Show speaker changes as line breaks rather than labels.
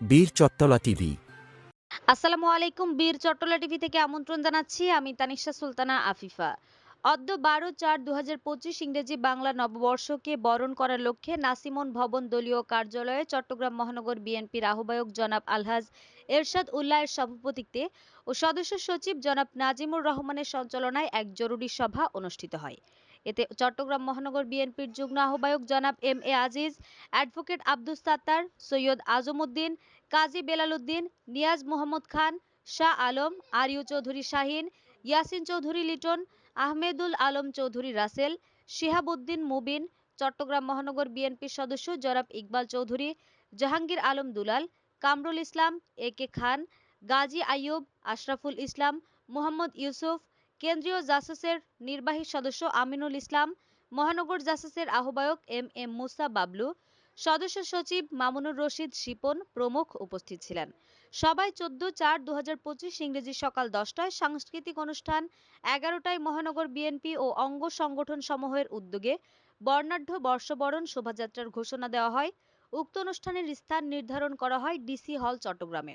বীর চত্তলা টিভি।
আসসালামু আলাইকুম, বীর চট্টলা টিভি থেকে আমন্ত্রণ জানাচ্ছি। আমি তানিশা সুলতানা আফিফা। অদ্য বারো চার দু পঁচিশ ইংরেজি বাংলা নববর্ষকে বরণ করার লক্ষ্যে নাসিমন ভবন দলীয় কার্যালয়ে চট্টগ্রাম মহানগর বিএনপির আহ্বায়ক জনাব আলহাজ এরশাদ উল্লাহের সভাপতিত্বে ও সদস্য সচিব জনাব নাজিমুর রহমানের সঞ্চালনায় এক জরুরি সভা অনুষ্ঠিত হয়। এতে চট্টগ্রাম মহানগর বিএনপির যুগ্ম আহ্বায়ক জনাব M A Aziz, advocate Abdus Sattar, Syed Azamuddin Kazi Belal Uddin Niaz Mohammad Khan, Shah Alam, আরিউ Chowdhury Shahin, Yasin Chowdhury Liton, Ahmedul Alam Chowdhury Rasel Shihabuddin Mubin, Chittagong মহানগর বিএনপির সদস্য জনাব ইকবাল চৌধুরী, জাহাঙ্গীর আলম দুলাল, কামরুল ইসলাম, এ কে খান, গাজী আইয়ুব, আশরাফুল ইসলাম, মোহাম্মদ ইউসুফ কেন্দ্রীয় জাসুসের নির্বাহী সদস্য আমিনুল ইসলাম, মহানগর জাসুসের আহ্বায়ক এম এম মুসা বাবলু, সদস্য সচিব মামুনুর রশিদ শিপন প্রমুখ উপস্থিত ছিলেন। সবাই চোদ্দ চার দু ইংরেজি সকাল দশটায় সাংস্কৃতিক অনুষ্ঠান, এগারোটায় মহানগর বিএনপি ও অঙ্গ সংগঠন সমূহের উদ্যোগে বর্ণাঢ্য বর্ষবরণ শোভাযাত্রার ঘোষণা দেওয়া হয়। উক্ত অনুষ্ঠানের স্থান নির্ধারণ করা হয় ডিসি হল চট্টগ্রামে।